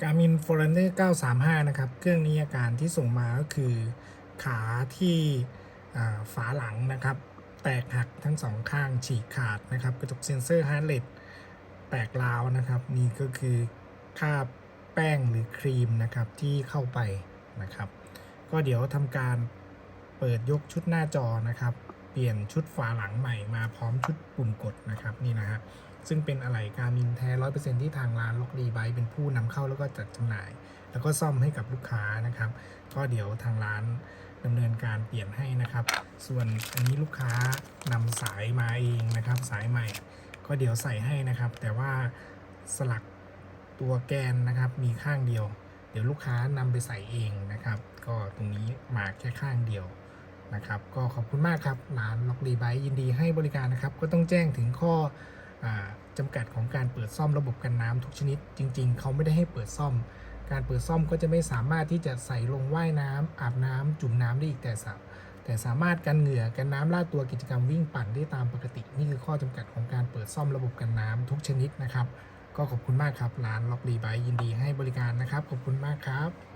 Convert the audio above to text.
Garmin Forerunner 935 นะครับ เครื่องนี้อาการที่ส่งมาก็คือขาที่ฝาหลังนะครับ แตกหักทั้งสองข้างฉีกขาดนะครับ กระจกเซ็นเซอร์ฮาร์ดเรทแตกราวนะครับ นี่ก็คือคราบแป้งหรือครีมนะครับที่เข้าไปนะครับ ก็เดี๋ยวทำการเปิดยกชุดหน้าจอนะครับ เปลี่ยนชุดฝาหลังใหม่มาพร้อมชุดปุ่มกดนะครับนี่นะฮะซึ่งเป็นอะไหล่การมินแท้ร้อยเปอร์เซ็นที่ทางร้านล็อกดีไบเป็นผู้นำเข้าแล้วก็จัดจำหน่าย แล้วก็ซ่อมให้กับลูกค้านะครับ ก็เดี๋ยวทางร้านดำเนินการเปลี่ยนให้นะครับ ส่วนอันนี้ลูกค้านำสายมาเองนะครับ สายใหม่ ก็เดี๋ยวใส่ให้นะครับ แต่ว่าสลักตัวแกนนะครับมีข้างเดียว เดี๋ยวลูกค้านำไปใส่เองนะครับ ก็ตรงนี้มาแค่ข้างเดียว นะครับ ก็ขอบคุณมากครับร้านล็อกดีไบยินดีให้บริการนะครับ ก็ต้องแจ้งถึงข้ออ่าจำกัดของการเปิดซ่อมระบบกันน้ำทุกชนิด จริง ๆ เขาไม่ได้ให้เปิดซ่อม การเปิดซ่อมก็จะไม่สามารถที่จะใส่ลงว่ายน้ำอาบน้ำจุ่มน้ำได้อีกแต่สาแต่สามารถกันเหงื่อกันน้ำลาดตัวกิจกรรมวิ่งปั่นได้ตามปกติ นี่คือข้อจำกัดของการเปิดซ่อมระบบกันน้ำทุกชนิดนะครับ ก็ขอบคุณมากครับร้านล็อกรีไบยินดีให้บริการนะครับ ขอบคุณมากครับ